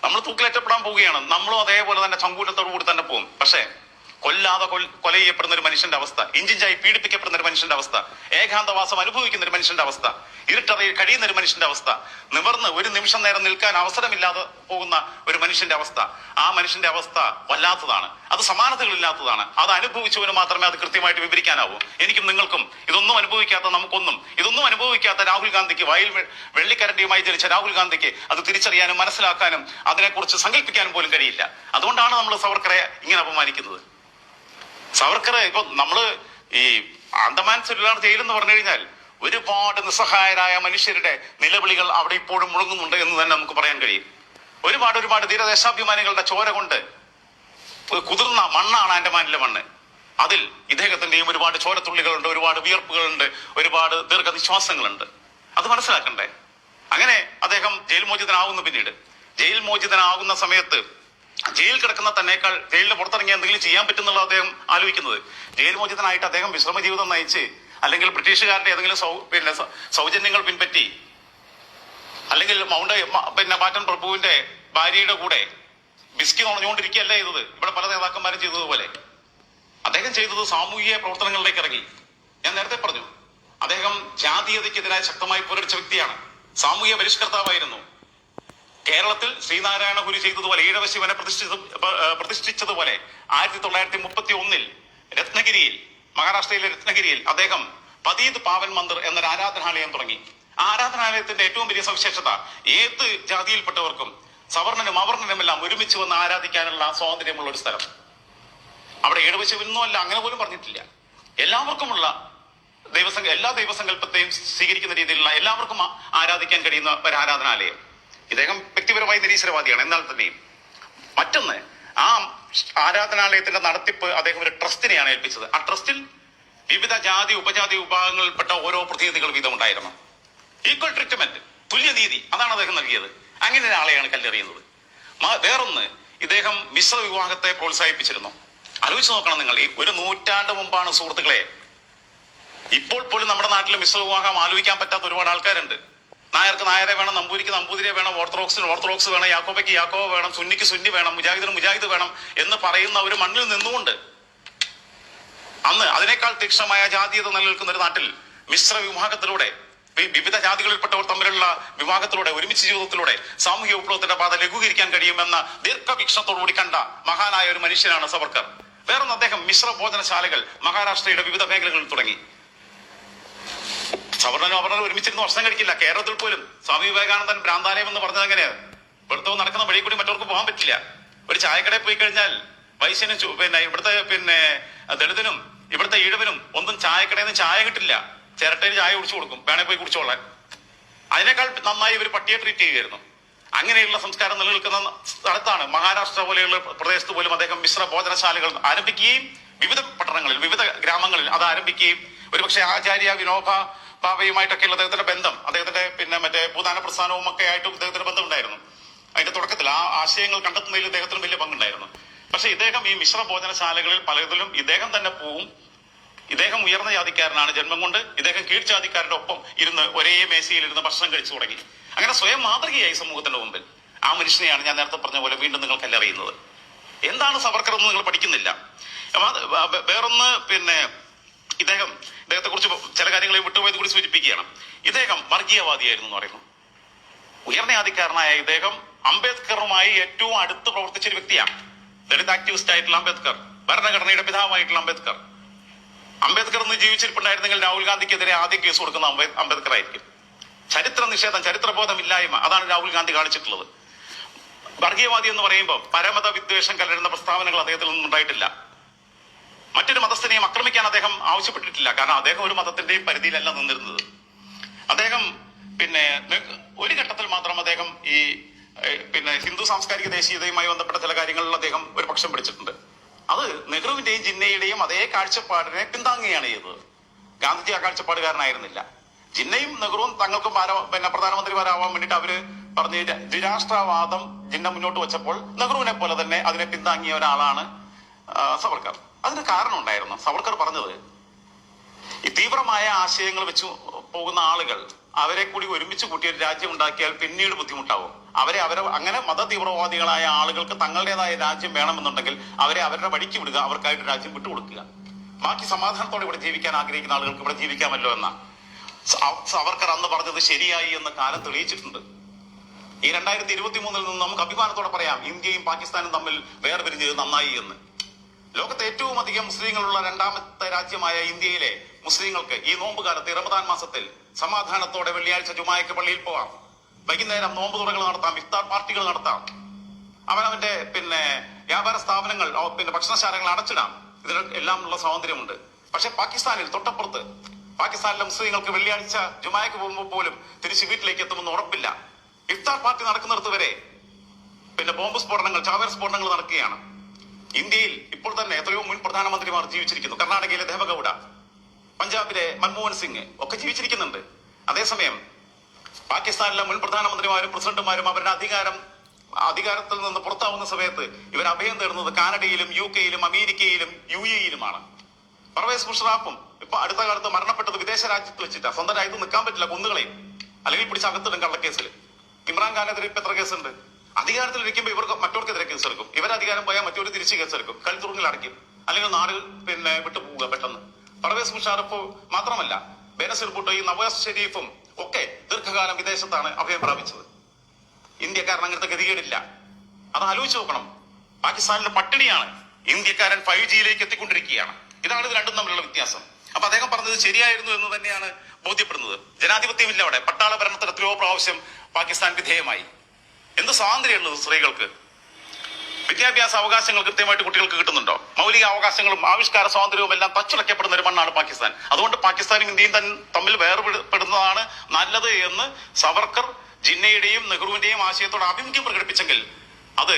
നമ്മൾ തൂക്കിലേറ്റപ്പെടാൻ പോവുകയാണ്. നമ്മളും അതേപോലെ തന്നെ ചങ്കൂറ്റത്തോടു കൂടി തന്നെ പോകും. പക്ഷേ കൊല്ലാതെ കൊല ചെയ്യപ്പെടുന്ന ഒരു മനുഷ്യന്റെ അവസ്ഥ ഇഞ്ചിഞ്ചായി പീഡിപ്പിക്കപ്പെടുന്ന ഒരു മനുഷ്യന്റെ അവസ്ഥ ഏകാന്തവാസം അനുഭവിക്കുന്ന ഒരു മനുഷ്യന്റെ അവസ്ഥ ഇരുട്ടറിയിൽ കഴിയുന്ന ഒരു മനുഷ്യന്റെ അവസ്ഥ നിവർന്ന് ഒരു നിമിഷം നേരം നിൽക്കാൻ അവസരമില്ലാതെ പോകുന്ന ഒരു മനുഷ്യന്റെ അവസ്ഥ ആ മനുഷ്യന്റെ അവസ്ഥ വല്ലാത്തതാണ്. അത് സമാനതകളില്ലാത്തതാണ്. അത് അനുഭവിച്ചവന് മാത്രമേ അത് കൃത്യമായിട്ട് വിവരിക്കാനാവൂ. എനിക്കും നിങ്ങൾക്കും ഇതൊന്നും അനുഭവിക്കാത്ത നമുക്കൊന്നും ഇതൊന്നും അനുഭവിക്കാത്ത രാഹുൽ ഗാന്ധിക്ക് വയൽ വെള്ളിക്കരണ്ടിയുമായി ജനിച്ച രാഹുൽ ഗാന്ധിക്ക് അത് തിരിച്ചറിയാനും മനസ്സിലാക്കാനും അതിനെക്കുറിച്ച് സങ്കല്പിക്കാനും പോലും കഴിയില്ല. അതുകൊണ്ടാണ് നമ്മൾ സവർക്കറെ ഇങ്ങനെ അപമാനിക്കുന്നത്. സവർക്കറെ ഇപ്പൊ നമ്മൾ ഈ ആൻഡമാൻ സെല്ലുലാർ ജയിൽ എന്ന് പറഞ്ഞു കഴിഞ്ഞാൽ ഒരുപാട് നിസ്സഹായരായ മനുഷ്യരുടെ നിലവിളികൾ അവിടെ ഇപ്പോഴും മുഴങ്ങുന്നുണ്ട് എന്ന് തന്നെ നമുക്ക് പറയാൻ കഴിയും. ഒരുപാട് ഒരുപാട് തീരദേശാഭിമാനികളുടെ ചോര കൊണ്ട് കുതിർന്ന മണ്ണാണ് ആൻഡമാനിലെ മണ്ണ്. അതിൽ ഇദ്ദേഹത്തിന്റെയും ഒരുപാട് ചോരത്തുള്ളികളുണ്ട് ഒരുപാട് വിയർപ്പുകളുണ്ട് ഒരുപാട് ദീർഘനിശ്വാസങ്ങളുണ്ട്. അത് മനസ്സിലാക്കണ്ടേ? അങ്ങനെ അദ്ദേഹം ജയിൽ മോചിതനാവുന്നു പിന്നീട്. ജയിൽ മോചിതനാകുന്ന സമയത്ത് ജയിൽ കിടക്കുന്ന തന്നേക്കാൾ ജയിലിന് പുറത്തിറങ്ങി എന്തെങ്കിലും ചെയ്യാൻ പറ്റുന്നുള്ള അദ്ദേഹം ആലോചിക്കുന്നത്. ജയിൽ മോചിതനായിട്ട് അദ്ദേഹം വിശ്രമ ജീവിതം നയിച്ച് അല്ലെങ്കിൽ ബ്രിട്ടീഷുകാരുടെ ഏതെങ്കിലും സൗ പിന്നെ സൗജന്യങ്ങൾ പിൻപറ്റി അല്ലെങ്കിൽ മൗണ്ട് പിന്നെ മാറ്റൻ പ്രഭുവിന്റെ ഭാര്യയുടെ കൂടെ ബിസ്കി നുണഞ്ഞുകൊണ്ടിരിക്കുകയല്ല ചെയ്തത്. ഇവിടെ പല നേതാക്കന്മാരും ചെയ്തതുപോലെ. അദ്ദേഹം ചെയ്തത് സാമൂഹിക പ്രവർത്തനങ്ങളിലേക്ക് ഇറങ്ങി. ഞാൻ നേരത്തെ പറഞ്ഞു അദ്ദേഹം ജാതീയതയ്ക്കെതിരായ ശക്തമായി പോരടിച്ച വ്യക്തിയാണ്. സാമൂഹിക പരിഷ്കർത്താവായിരുന്നു കേരളത്തിൽ ശ്രീനാരായണ ഗുരു ചെയ്തതുപോലെ ഈഴവ ശിവനെ പ്രതിഷ്ഠിച്ചത് പ്രതിഷ്ഠിച്ചതുപോലെ ആയിരത്തി തൊള്ളായിരത്തി മുപ്പത്തി ഒന്നിൽ രത്നഗിരിയിൽ മഹാരാഷ്ട്രയിലെ രത്നഗിരിയിൽ അദ്ദേഹം പതീത് പാവൻ മന്ദിർ എന്നൊരു ആരാധനാലയം തുടങ്ങി. ആ ആരാധനാലയത്തിന്റെ ഏറ്റവും വലിയ സവിശേഷത ഏത് ജാതിയിൽപ്പെട്ടവർക്കും സവർണനും അവർണനും എല്ലാം ഒരുമിച്ച് വന്ന് ആരാധിക്കാനുള്ള സ്വാതന്ത്ര്യമുള്ള ഒരു സ്ഥലം. അവിടെ ഈഴവശിവനൊന്നും അല്ല അങ്ങനെ പോലും പറഞ്ഞിട്ടില്ല. എല്ലാവർക്കുമുള്ള ദൈവസങ്ക എല്ലാ ദൈവസങ്കല്പത്തെയും സ്വീകരിക്കുന്ന രീതിയിലുള്ള എല്ലാവർക്കും ആരാധിക്കാൻ കഴിയുന്ന ഒരു ആരാധനാലയം. ഇദ്ദേഹം വ്യക്തിപരമായി നിരീശ്വരവാദിയാണ്. എന്നാൽ തന്നെയും മറ്റൊന്ന് ആ ആരാധനാലയത്തിന്റെ നടത്തിപ്പ് അദ്ദേഹം ഒരു ട്രസ്റ്റിനെയാണ് ഏൽപ്പിച്ചത്. ആ ട്രസ്റ്റിൽ വിവിധ ജാതി ഉപജാതി വിഭാഗങ്ങളിൽപ്പെട്ട ഓരോ പ്രതിനിധികൾ വീതം ഉണ്ടായിരുന്നു ഈക്വൽ ട്രീറ്റ്മെന്റ് തുല്യനീതി അതാണ് അദ്ദേഹം നൽകിയത്. അങ്ങനെ ഒരാളെയാണ് കല്ലെറിയുന്നത്. വേറൊന്ന് ഇദ്ദേഹം മിശ്ര വിവാഹത്തെ പ്രോത്സാഹിപ്പിച്ചിരുന്നു. ആലോചിച്ച് നോക്കണം നിങ്ങൾ ഈ ഒരു നൂറ്റാണ്ട് മുമ്പാണ് സുഹൃത്തുക്കളെ. ഇപ്പോൾ പോലും നമ്മുടെ നാട്ടിൽ മിശ്ര വിവാഹം ആലോചിക്കാൻ പറ്റാത്ത ഒരുപാട് ആൾക്കാരുണ്ട്. നായർക്ക് നായരെ വേണം നമ്പൂരിക്ക് നമ്പൂതിരെ വേണം ഓർത്തഡോക്സിന് ഓർത്തഡോക്സ് വേണം യാക്കോബയ്ക്ക് യാക്കോബ വേണം സുന്നിക്ക് സുന്നി വേണം മുജാഹിദിന് മുജാഹിദ് വേണം എന്ന് പറയുന്ന ഒരു മണ്ണിൽ നിന്നുകൊണ്ട് അന്ന് അതിനേക്കാൾ തീക്ഷണമായ ജാതീയത നിലനിൽക്കുന്ന ഒരു നാട്ടിൽ മിശ്ര വിഭാഗത്തിലൂടെ വിവിധ ജാതികളിൽപ്പെട്ടവർ തമ്മിലുള്ള വിവാഹത്തിലൂടെ ഒരുമിച്ച് ജീവിതത്തിലൂടെ സാമൂഹ്യ വിപ്ലവത്തിന്റെ പാത ലഘൂകരിക്കാൻ കഴിയുമെന്ന ദീർഘവീക്ഷണത്തോടുകൂടി കണ്ട മഹാനായ ഒരു മനുഷ്യനാണ് സവർക്കർ. വേറൊന്ന് അദ്ദേഹം മിശ്ര ഭോജനശാലകൾ മഹാരാഷ്ട്രയുടെ വിവിധ മേഖലകളിൽ തുടങ്ങി. സവർണനും അവർണനും ഒരുമിച്ചിരുന്ന് വർഷം കഴിക്കില്ല. കേരളത്തിൽ പോലും സ്വാമി വിവേകാനന്ദൻ ഭ്രാന്താലയം എന്ന് പറഞ്ഞത് എങ്ങനെയാണ് വെറുതെ നടക്കുന്ന വഴി കൂടി മറ്റവർക്ക് പോകാൻ പറ്റില്ല. ഒരു ചായക്കടയിൽ പോയി കഴിഞ്ഞാൽ വൈശ്യനും പിന്നെ ഇവിടുത്തെ പിന്നെ ദളിതനും ഇവിടുത്തെ ഈഴവനും ഒന്നും ചായക്കടയിൽ നിന്ന് ചായ കിട്ടില്ല. ചിരട്ടയിൽ ചായ കുടിച്ചു കൊടുക്കും. വേണേ പോയി കുടിച്ചോളാൻ. അതിനേക്കാൾ നന്നായി ഇവർ പട്ടിയെ ട്രീറ്റ് ചെയ്യുമായിരുന്നു അങ്ങനെയുള്ള സംസ്കാരം നിലനിൽക്കുന്ന സ്ഥലത്താണ് മഹാരാഷ്ട്ര പോലെയുള്ള പ്രദേശത്ത് പോലും അദ്ദേഹം മിശ്ര ഭോജനശാലകൾ ആരംഭിക്കുകയും വിവിധ പട്ടണങ്ങളിൽ വിവിധ ഗ്രാമങ്ങളിൽ അത് ആരംഭിക്കുകയും ഒരുപക്ഷെ ആചാര്യ വിനോബ ബാബയുമായിട്ടൊക്കെയുള്ള അദ്ദേഹത്തിന്റെ ബന്ധം അദ്ദേഹത്തിന്റെ പിന്നെ മറ്റേ ഭൂദാന പ്രസ്ഥാനവും ഒക്കെ ആയിട്ടും ഇദ്ദേഹത്തിന്റെ ബന്ധമുണ്ടായിരുന്നു. അതിന്റെ തുടക്കത്തിൽ ആ ആശയങ്ങൾ കണ്ടെത്തുന്നതിൽ ഇദ്ദേഹത്തിന് വലിയ പങ്കുണ്ടായിരുന്നു. പക്ഷെ ഇദ്ദേഹം ഈ മിശ്ര ഭോജനശാലകളിൽ പലതിലും ഇദ്ദേഹം തന്നെ പോവും. ഇദ്ദേഹം ഉയർന്ന ജാതിക്കാരനാണ് ജന്മം കൊണ്ട്. ഇദ്ദേഹം കീഴ്ജാതിക്കാരുടെ ഒപ്പം ഇരുന്ന് ഒരേ മേശയിൽ ഇരുന്ന് ഭക്ഷണം കഴിച്ചു തുടങ്ങി. അങ്ങനെ സ്വയം മാതൃകയായി സമൂഹത്തിന്റെ മുമ്പിൽ. ആ മനുഷ്യനെയാണ് ഞാൻ നേരത്തെ പറഞ്ഞ പോലെ വീണ്ടും നിങ്ങൾക്കെല്ലാം അറിയുന്നത്. എന്താണ് സവർക്കർ എന്ന് നിങ്ങൾ പഠിക്കുന്നില്ല. വേറൊന്ന് പിന്നെ ഇദ്ദേഹം ഇദ്ദേഹത്തെ കുറിച്ച് ചില കാര്യങ്ങളെ വിട്ടുപോയത് കൂടി സൂചിപ്പിക്കുകയാണ്. ഇദ്ദേഹം വർഗീയവാദിയായിരുന്നു എന്ന് പറയുന്നു. ഉയർന്ന ആധികാരനായ ഇദ്ദേഹം അംബേദ്കറുമായി ഏറ്റവും അടുത്ത് പ്രവർത്തിച്ച ഒരു വ്യക്തിയാണ്. ദളിത് ആക്ടിവിസ്റ്റ് ആയിട്ടുള്ള അംബേദ്കർ ഭരണഘടനയുടെ പിതാവായിട്ടുള്ള അംബേദ്കർ. അംബേദ്കർ ഇന്ന് ജീവിച്ചിരിപ്പുണ്ടായിരുന്നെങ്കിൽ രാഹുൽ ഗാന്ധിക്കെതിരെ ആദ്യം കേസ് കൊടുക്കുന്ന അംബേ- അംബേദ്കർ ആയിരിക്കും ചരിത്ര നിഷേധം ചരിത്രബോധമില്ലായ്മ അതാണ് രാഹുൽ ഗാന്ധി കാണിച്ചിട്ടുള്ളത്. വർഗീയവാദി എന്ന് പറയുമ്പോൾ പരമത വിദ്വേഷം കലരുന്ന പ്രസ്താവനകൾ അദ്ദേഹത്തിൽ നിന്നും ഉണ്ടായിട്ടില്ല മറ്റൊരു മതസ്ഥനെയും ആക്രമിക്കാൻ അദ്ദേഹം ആവശ്യപ്പെട്ടിട്ടില്ല. കാരണം അദ്ദേഹം ഒരു മതത്തിന്റെയും പരിധിയിലല്ല നിന്നിരുന്നത്. അദ്ദേഹം പിന്നെ ഒരു ഘട്ടത്തിൽ മാത്രം അദ്ദേഹം ഈ പിന്നെ ഹിന്ദു സാംസ്കാരിക ദേശീയതയുമായി ബന്ധപ്പെട്ട ചില കാര്യങ്ങളിൽ അദ്ദേഹം ഒരു പക്ഷം പിടിച്ചിട്ടുണ്ട്. അത് നെഹ്റുവിന്റെയും ജിന്നയുടെയും അതേ കാഴ്ചപ്പാടിനെ പിന്താങ്ങുകയാണ് ചെയ്തത്. ഗാന്ധിജി ആ കാഴ്ചപ്പാടുകാരനായിരുന്നില്ല. ജിന്നയും നെഹ്റുവും തങ്ങൾക്കും പിന്നെ പ്രധാനമന്ത്രിമാരാവാൻ വേണ്ടിയിട്ട് അവർ പറഞ്ഞ ദ്വിരാഷ്ട്രവാദം ജിന്ന മുന്നോട്ട് വെച്ചപ്പോൾ നെഹ്റുവിനെ പോലെ തന്നെ അതിനെ പിന്താങ്ങിയ ഒരാളാണ് സവർക്കർ. അതിന് കാരണം ഉണ്ടായിരുന്നു. സവർക്കർ പറഞ്ഞത് ഈ തീവ്രമായ ആശയങ്ങൾ വെച്ച് പോകുന്ന ആളുകൾ അവരെ കൂടി ഒരുമിച്ച് കൂട്ടി ഒരു രാജ്യം ഉണ്ടാക്കിയാൽ പിന്നീട് ബുദ്ധിമുട്ടാവും. അവരെ അവരെ അങ്ങനെ മത തീവ്രവാദികളായ ആളുകൾക്ക് തങ്ങളുടേതായ രാജ്യം വേണമെന്നുണ്ടെങ്കിൽ അവരെ അവരുടെ വഴിക്ക് വിടുക അവർക്കായിട്ട് രാജ്യം വിട്ടുകൊടുക്കുക. ബാക്കി സമാധാനത്തോടെ ഇവിടെ ജീവിക്കാൻ ആഗ്രഹിക്കുന്ന ആളുകൾക്ക് ഇവിടെ ജീവിക്കാമല്ലോ എന്ന. സവർക്കർ അന്ന് പറഞ്ഞത് ശരിയായി എന്ന് കാലം തെളിയിച്ചിട്ടുണ്ട്. ഈ രണ്ടായിരത്തി ഇരുപത്തി മൂന്നിൽ നിന്ന് നമുക്ക് അഭിമാനത്തോടെ പറയാം ഇന്ത്യയും പാകിസ്ഥാനും തമ്മിൽ വേർപിരിഞ്ഞത് നന്നായി എന്ന്. ലോകത്തെ ഏറ്റവും അധികം മുസ്ലിങ്ങളുള്ള രണ്ടാമത്തെ രാജ്യമായ ഇന്ത്യയിലെ മുസ്ലിങ്ങൾക്ക് ഈ നോമ്പ് കാലത്ത് റമദാൻ മാസത്തിൽ സമാധാനത്തോടെ വെള്ളിയാഴ്ച ജുമായക്ക് പള്ളിയിൽ പോവാം. വൈകുന്നേരം നോമ്പ് തുറകൾ നടത്താം ഇഫ്താർ പാർട്ടികൾ നടത്താം. അവനവന്റെ പിന്നെ വ്യാപാര സ്ഥാപനങ്ങൾ പിന്നെ ഭക്ഷണശാലകൾ അടച്ചിടാം. ഇതിന് എല്ലാം ഉള്ള സ്വാതന്ത്ര്യമുണ്ട്. പക്ഷെ പാകിസ്ഥാനിൽ തൊട്ടപ്പുറത്ത് പാകിസ്ഥാനിലെ മുസ്ലിങ്ങൾക്ക് വെള്ളിയാഴ്ച ജുമായക്ക് പോകുമ്പോൾ പോലും തിരിച്ച് വീട്ടിലേക്ക് എത്തുമെന്ന് ഉറപ്പില്ല. ഇഫ്താർ പാർട്ടി നടക്കുന്നിടത്ത് വരെ പിന്നെ ബോംബ് സ്ഫോടനങ്ങൾ ചാവേർ സ്ഫോടനങ്ങൾ നടക്കുകയാണ്. ഇന്ത്യയിൽ ഇപ്പോൾ തന്നെ എത്രയോ മുൻ പ്രധാനമന്ത്രിമാർ ജീവിച്ചിരിക്കുന്നു. കർണാടകയിലെ ദേവഗൌഡ പഞ്ചാബിലെ മൻമോഹൻ സിംഗ് ഒക്കെ ജീവിച്ചിരിക്കുന്നുണ്ട്. അതേസമയം പാകിസ്ഥാനിലെ മുൻ പ്രധാനമന്ത്രിമാരും പ്രസിഡന്റുമാരും അവരുടെ അധികാരം അധികാരത്തിൽ നിന്ന് പുറത്താവുന്ന സമയത്ത് ഇവർ അഭയം തേടുന്നത് കാനഡയിലും യു കെയിലും അമേരിക്കയിലും യു എയിലുമാണ് പർവേസ് മുഷറാഫും ഇപ്പൊ അടുത്ത കാലത്ത് മരണപ്പെട്ടത് വിദേശ രാജ്യത്ത് വെച്ചിട്ടാ. സ്വന്തം രാജ്യത്ത് നിൽക്കാൻ പറ്റില്ല കുന്നുകളെയും അല്ലെങ്കിൽ പിടിച്ച് അകത്തിടും കള്ളക്കേസിൽ ഇമ്രാൻഖാനെതിരെ ഇപ്പൊ എത്ര കേസുണ്ട്? അധികാരത്തിലിരിക്കുമ്പോൾ ഇവർക്ക് മറ്റവർക്കെതിരെ കേസെടുക്കും ഇവർ അധികാരം പോയാൽ മറ്റൊരു തിരിച്ച് കേസെടുക്കും കൽത്തുറുങ്ങിൽ അടയ്ക്കും. അല്ലെങ്കിൽ നാട് പിന്നെ വിട്ടു പോവുക പെട്ടെന്ന്. പർവേസ് മുഷാറഫ് മാത്രമല്ല ബേനസിർ ഈ നവാസ് ഷെരീഫും ഒക്കെ ദീർഘകാലം വിദേശത്താണ് അഭയം പ്രാപിച്ചത്. ഇന്ത്യക്കാരൻ അങ്ങനത്തെ ഗതികേടില്ല. അത് ആലോചിച്ച് നോക്കണം. പാകിസ്ഥാനിലെ പട്ടിണിയാണ് ഇന്ത്യക്കാരൻ ഫൈവ് ജിയിലേക്ക് എത്തിക്കൊണ്ടിരിക്കുകയാണ്. ഇതാണ് ഇത് രണ്ടും തമ്മിലുള്ള വ്യത്യാസം. അപ്പൊ അദ്ദേഹം പറഞ്ഞത് ശരിയായിരുന്നു എന്ന് തന്നെയാണ് ബോധ്യപ്പെടുന്നത്. ജനാധിപത്യമില്ല അവിടെ. പട്ടാള ഭരണത്തിന് എത്രയോ പ്രാവശ്യം പാകിസ്ഥാൻ വിധേയമായി. എന്ത് സ്വാതന്ത്ര്യമുള്ളത് സ്ത്രീകൾക്ക്? വിദ്യാഭ്യാസ അവകാശങ്ങൾ കൃത്യമായിട്ട് കുട്ടികൾക്ക് കിട്ടുന്നുണ്ടോ? മൗലിക അവകാശങ്ങളും ആവിഷ്കാര സ്വാതന്ത്ര്യവും എല്ലാം തച്ചുടയ്ക്കപ്പെടുന്ന ഒരു മണ്ണാണ് പാകിസ്ഥാൻ. അതുകൊണ്ട് പാകിസ്ഥാനും ഇന്ത്യയും തമ്മിൽ വേർപെടുന്നതാണ് നല്ലത് എന്ന് സവർക്കർ ജിന്നയുടെയും നെഹ്റുവിന്റെയും ആശയത്തോട് ആഭിമുഖ്യം പ്രകടിപ്പിച്ചെങ്കിൽ അത്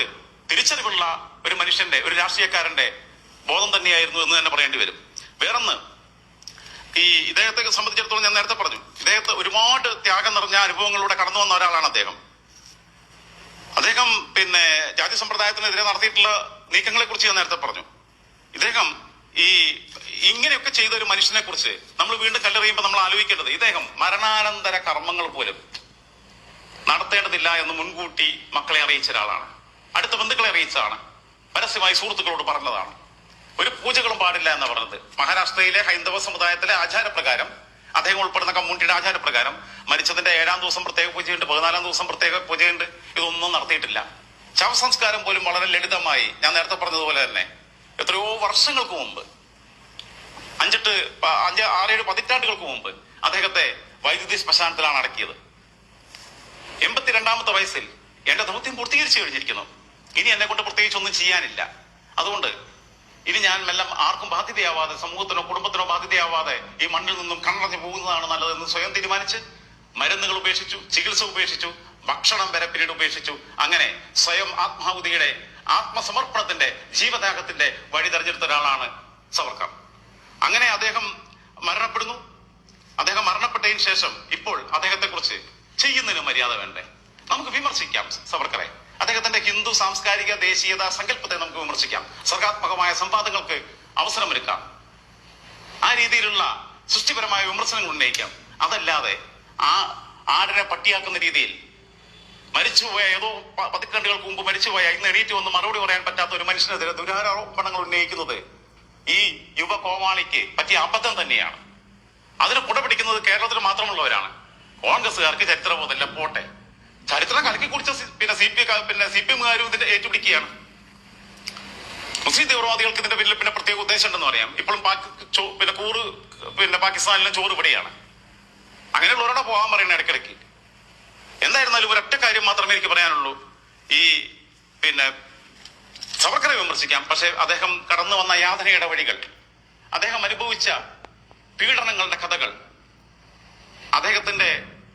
തിരിച്ചറിവുള്ള ഒരു മനുഷ്യന്റെ ഒരു രാഷ്ട്രീയക്കാരന്റെ ബോധം തന്നെയായിരുന്നു എന്ന് തന്നെ പറയേണ്ടി വരും. വേറൊന്ന് ഈ ഇദ്ദേഹത്തെ സംബന്ധിച്ചിടത്തോളം ഞാൻ നേരത്തെ പറഞ്ഞു ഇദ്ദേഹത്തെ ഒരുപാട് ത്യാഗം നിറഞ്ഞ അനുഭവങ്ങളിലൂടെ കടന്നു വന്ന ഒരാളാണ് അദ്ദേഹം. അദ്ദേഹം പിന്നെ ജാതി സമ്പ്രദായത്തിനെതിരെ നടത്തിയിട്ടുള്ള നീക്കങ്ങളെ കുറിച്ച് ഞാൻ നേരത്തെ പറഞ്ഞു. ഇദ്ദേഹം ഈ ഇങ്ങനെയൊക്കെ ചെയ്ത ഒരു മനുഷ്യനെ കുറിച്ച് നമ്മൾ വീണ്ടും കല്ലെറിയുമ്പോൾ നമ്മൾ ആലോചിക്കേണ്ടത് ഇദ്ദേഹം മരണാനന്തര കർമ്മങ്ങൾ പോലും നടത്തേണ്ടതില്ല എന്ന് മുൻകൂട്ടി മക്കളെ അറിയിച്ച ഒരാളാണ്. അടുത്ത ബന്ധുക്കളെ അറിയിച്ചതാണ്. പരസ്യമായി സുഹൃത്തുക്കളോട് പറഞ്ഞതാണ്. ഒരു പൂജകളും പാടില്ല എന്ന് പറഞ്ഞത്. മഹാരാഷ്ട്രയിലെ ഹൈന്ദവ സമുദായത്തിലെ ആചാരപ്രകാരം അദ്ദേഹം ഉൾപ്പെടുന്ന കമ്മ്യൂണിറ്റിയുടെ ആചാരപ്രകാരം മരിച്ചതിന്റെ ഏഴാം ദിവസം പ്രത്യേക പൂജയുണ്ട് പതിനാലാം ദിവസം പ്രത്യേക പൂജയുണ്ട്. ഇതൊന്നും നടത്തിയിട്ടില്ല. ശവസംസ്കാരം പോലും വളരെ ലളിതമായി ഞാൻ നേരത്തെ പറഞ്ഞതുപോലെ തന്നെ എത്രയോ വർഷങ്ങൾക്ക് മുമ്പ് അഞ്ചെട്ട് അഞ്ച് ആറേഴ് പതിറ്റാണ്ടുകൾക്ക് മുമ്പ് അദ്ദേഹത്തെ വൈദ്യുതി ശ്മശാനത്തിലാണ് അടക്കിയത്. എൺപത്തിരണ്ടാമത്തെ വയസ്സിൽ എന്റെ ദൗത്യം പൂർത്തീകരിച്ചു കഴിഞ്ഞിരിക്കുന്നു. ഇനി എന്നെ കൊണ്ട് പ്രത്യേകിച്ച് ഒന്നും ചെയ്യാനില്ല. അതുകൊണ്ട് ഇനി ഞാൻ മെല്ലെ ആർക്കും ബാധ്യതയാവാതെ സമൂഹത്തിനോ കുടുംബത്തിനോ ബാധ്യതയാവാതെ ഈ മണ്ണിൽ നിന്നും കണ്ണടഞ്ഞു പോകുന്നതാണ് നല്ലതെന്ന് സ്വയം തീരുമാനിച്ച് മരുന്നുകൾ ഉപേക്ഷിച്ചു ചികിത്സ ഉപേക്ഷിച്ചു ഭക്ഷണം വരെ പിന്നീട് ഉപേക്ഷിച്ചു. അങ്ങനെ സ്വയം ആത്മാഹുതിയുടെ ആത്മസമർപ്പണത്തിന്റെ ജീവത്യാഗത്തിന്റെ വഴി തെരഞ്ഞെടുത്ത ഒരാളാണ് സവർക്കർ. അങ്ങനെ അദ്ദേഹം മരണപ്പെടുന്നു. അദ്ദേഹം മരണപ്പെട്ടതിന് ശേഷം ഇപ്പോൾ അദ്ദേഹത്തെക്കുറിച്ച് ചെയ്യുന്നതിന് മര്യാദ വേണ്ടേ? നമുക്ക് വിമർശിക്കാം സവർക്കറെ. അദ്ദേഹത്തിന്റെ ഹിന്ദു സാംസ്കാരിക ദേശീയത സങ്കല്പത്തെ നമുക്ക് വിമർശിക്കാം. സർഗാത്മകമായ സംവാദങ്ങൾക്ക് അവസരമൊരുക്കാം. ആ രീതിയിലുള്ള സൃഷ്ടിപരമായ വിമർശനങ്ങൾ ഉന്നയിക്കാം. അതല്ലാതെ ആ ആടിനെ പട്ടിയാക്കുന്ന രീതിയിൽ മരിച്ചുപോയ ഏതോ പതിറ്റാണ്ടുകൾക്ക് മുമ്പ് മരിച്ചുപോയ ഇന്ന് എണീറ്റ് വന്ന് മറുപടി പറയാൻ പറ്റാത്ത ഒരു മനുഷ്യനെതിരെ ദുരാരോപണങ്ങൾ ഉന്നയിക്കുന്നത് ഈ യുവ കോമാളിക്ക് പറ്റിയ അബദ്ധം തന്നെയാണ്. അതിന് കുടപിടിക്കുന്നത് കേരളത്തിൽ മാത്രമുള്ളവരാണ്. കോൺഗ്രസ്സുകാർക്ക് ചരിത്രബോധമില്ല പോട്ടെ ചരിത്രം കുടിച്ച പിന്നെ സി പി പിന്നെ സി പി എമ്മുകാരും ഇതിന്റെ ഏറ്റുപിടിക്കുകയാണ്. മുസ്ലിം തീവ്രവാദികൾക്ക് ഇതിന്റെ പിന്നിൽ പിന്നെ പ്രത്യേക ഉദ്ദേശം ഉണ്ടെന്ന് പറയാം. ഇപ്പോഴും പിന്നെ കൂറ് പിന്നെ പാകിസ്ഥാനിലെ ചോറ് ഇവിടെയാണ്. അങ്ങനെയുള്ളവരോടെ പോകാൻ പറയുന്ന ഇടയ്ക്കിടയ്ക്ക്. എന്തായിരുന്നാലും ഒരൊറ്റ കാര്യം മാത്രമേ എനിക്ക് പറയാനുള്ളൂ. ഈ പിന്നെ സവർക്കറെ വിമർശിക്കാം. പക്ഷെ അദ്ദേഹം കടന്നു വന്ന യാതനയുടെ വഴികൾ അദ്ദേഹം അനുഭവിച്ച പീഡനങ്ങളുടെ കഥകൾ അദ്ദേഹത്തിന്റെ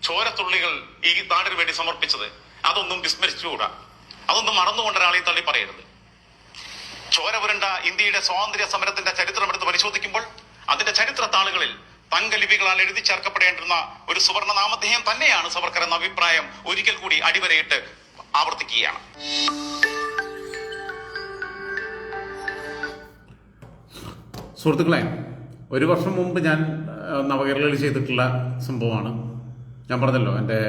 ചോരത്തുള്ളികൾ ഈ നാടിന് വേണ്ടി സമർപ്പിച്ചത് അതൊന്നും വിസ്മരിച്ചുകൂടാ. അതൊന്നും മറന്നുകൊണ്ട് ഒരാളെയും തള്ളി പറയരുത്. ചോര പുരണ്ട ഇന്ത്യയുടെ സ്വാതന്ത്ര്യ സമരത്തിന്റെ ചരിത്രം എടുത്ത് പരിശോധിക്കുമ്പോൾ അതിന്റെ ചരിത്ര താളുകളിൽ തങ്കലിപികളാൽ എഴുതി ചേർക്കപ്പെടേണ്ടുന്ന ഒരു സുവർണ നാമധേയം തന്നെയാണ് സവർക്കർ എന്ന അഭിപ്രായം ഒരിക്കൽ കൂടി അടിവരയിട്ട് ആവർത്തിക്കുകയാണ്. സുഹൃത്തുക്കളെ ഒരു വർഷം മുമ്പ് ഞാൻ നവകേരളയിൽ ചെയ്തിട്ടുള്ള സംഭവമാണ്. ഞാൻ പറഞ്ഞല്ലോ എന്റെ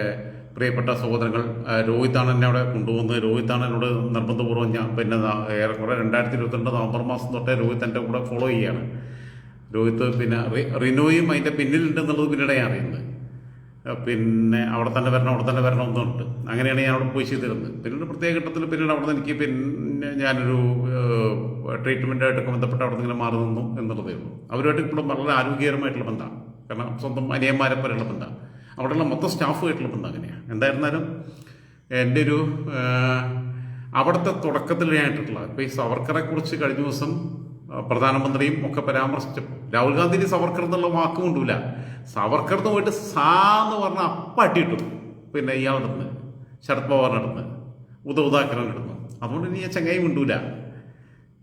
പ്രിയപ്പെട്ട സഹോദരങ്ങൾ രോഹിത്താണ് എന്നെ അവിടെ കൊണ്ടുപോകുന്നത് രോഹിത്താണ് എന്നോട് നിർബന്ധപൂർവം ഞാൻ പിന്നെ ഏറെക്കുറെ രണ്ടായിരത്തി ഇരുപത്തിരണ്ട് നവംബർ മാസം തൊട്ടേ രോഹിത് എന്റെ കൂടെ ഫോളോ ചെയ്യുകയാണ് രോഹിത് പിന്നെ റിനോയും അതിന്റെ പിന്നിലുണ്ടെന്നുള്ളത് പിന്നീട് ഞാൻ അറിയുന്നത്. പിന്നെ അവിടെ തന്നെ വരണം അവിടെ തന്നെ വരണം എന്നുണ്ട്. അങ്ങനെയാണ് ഞാൻ അവിടെ പോയി ചെയ്തിരുന്നത്. പിന്നീട് പ്രത്യേക ഘട്ടത്തിൽ പിന്നീട് അവിടെ നിന്ന് എനിക്ക് പിന്നെ ഞാനൊരു ട്രീറ്റ്മെന്റായിട്ടൊക്കെ ബന്ധപ്പെട്ട് അവിടെ നിന്ന് മാറി നിന്നു എന്നുള്ളതേ ഉള്ളൂ. അവരുമായിട്ട് ഇപ്പോഴും വളരെ ആരോഗ്യകരമായിട്ടുള്ള ബന്ധമാണ്. കാരണം സ്വന്തം അനിയന്മാരെ പോലെയുള്ള ബന്ധമാണ്. അവിടെയുള്ള മൊത്തം സ്റ്റാഫ് ബന്ധം അങ്ങനെയാണ് എന്തായിരുന്നാലും എന്റെ ഒരു അവിടുത്തെ തുടക്കത്തിൽ ഞാനായിട്ടുള്ള ഇപ്പോൾ ഈ സവർക്കറെ കുറിച്ച് കഴിഞ്ഞ ദിവസം പ്രധാനമന്ത്രിയും ഒക്കെ പരാമർശിച്ചപ്പോൾ രാഹുൽ ഗാന്ധി സവർക്കർ എന്നുള്ള വാക്ക് കൊണ്ടുമില്ല സവർക്കർ എന്ന് പോയിട്ട് സാ എന്ന് പറഞ്ഞ അപ്പട്ടിട്ടു പിന്നെ നടന്ന് ശരത് അടുത്ത് ഉദൗദാക്കരന്റെ അടുത്ത് അതുകൊണ്ട് ഇനി ചങ്ങായി മിണ്ടൂല.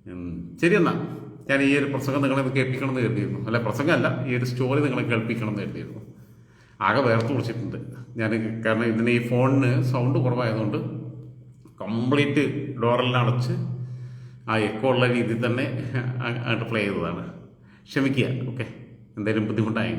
ഉം. ശരി എന്നാ. ഞാൻ ഈ ഒരു പ്രസംഗം നിങ്ങളെ കേൾപ്പിക്കണം എന്ന് കരുതിയിരുന്നു. അല്ല പ്രസംഗമല്ല ഈ ഒരു സ്റ്റോറി നിങ്ങളെ കേൾപ്പിക്കണം എന്ന് കരുതിയിരുന്നു. ആകെ വേർത്ത് കുടിച്ചിട്ടുണ്ട് ഞാൻ കാരണം ഇതിന് ഈ ഫോണിന് സൗണ്ട് കുറവായതുകൊണ്ട് കംപ്ലീറ്റ് ഡോറെല്ലാം അടച്ച് ആ എക്കോ ഉള്ള രീതിയിൽ തന്നെ അങ്ങോട്ട് പ്ലേ ചെയ്തതാണ്. ക്ഷമിക്കുക. ഓക്കെ എന്തെങ്കിലും ബുദ്ധിമുട്ടായെങ്കിൽ.